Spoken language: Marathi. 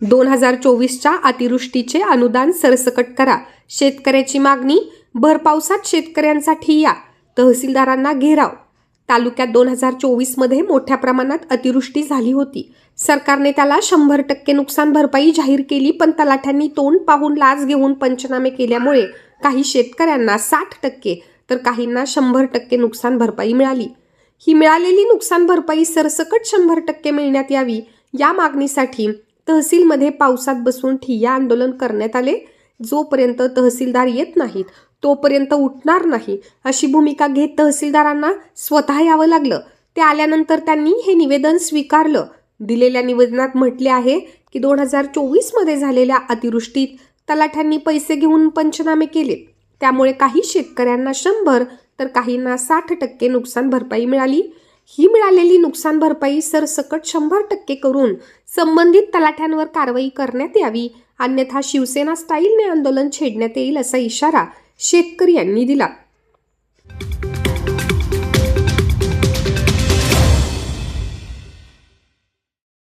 दोन हजार चोवीसच्या अतिवृष्टीचे अनुदान सरसकट करा. शेतकऱ्याची मागणी भरपावसात शेतकऱ्यांसाठी या. तहसीलदारांना घेराव. तालुक्यात दोन हजार चोवीसमध्ये मोठ्या प्रमाणात अतिवृष्टी झाली होती. सरकारने त्याला शंभर टक्के नुकसान भरपाई जाहीर केली पण तलाठ्यांनी तोंड पाहून लाच घेऊन पंचनामे केल्यामुळे काही शेतकऱ्यांना साठ टक्के तर काहींना शंभर टक्के नुकसान भरपाई मिळाली. ही मिळालेली नुकसान भरपाई सरसकट शंभर टक्के मिळण्यात यावी या मागणीसाठी तहसीलमध्ये पावसात बसून ठिय्या आंदोलन करण्यात आले. जोपर्यंत तहसीलदार येत नाहीत तोपर्यंत उठणार नाही अशी भूमिका घेत तहसीलदारांना स्वतः यावं लागलं. ते आल्यानंतर त्यांनी हे निवेदन स्वीकारलं. दिलेल्या निवेदनात म्हटले आहे की दोन हजार चोवीसमध्ये झालेल्या अतिवृष्टीत तलाठ्यांनी पैसे घेऊन पंचनामे केले त्यामुळे काही शेतकऱ्यांना शंभर तर काहींना साठ टक्के नुकसान भरपाई मिळाली. ही मिळालेली नुकसान भरपाई सरसकट शंभर टक्के करून संबंधित तलाठ्यांवर कारवाई करण्यात यावी. अन्यथा शिवसेना स्टाईलने आंदोलन छेडण्यात येईल असा इशारा शेतकरी यांनी दिला.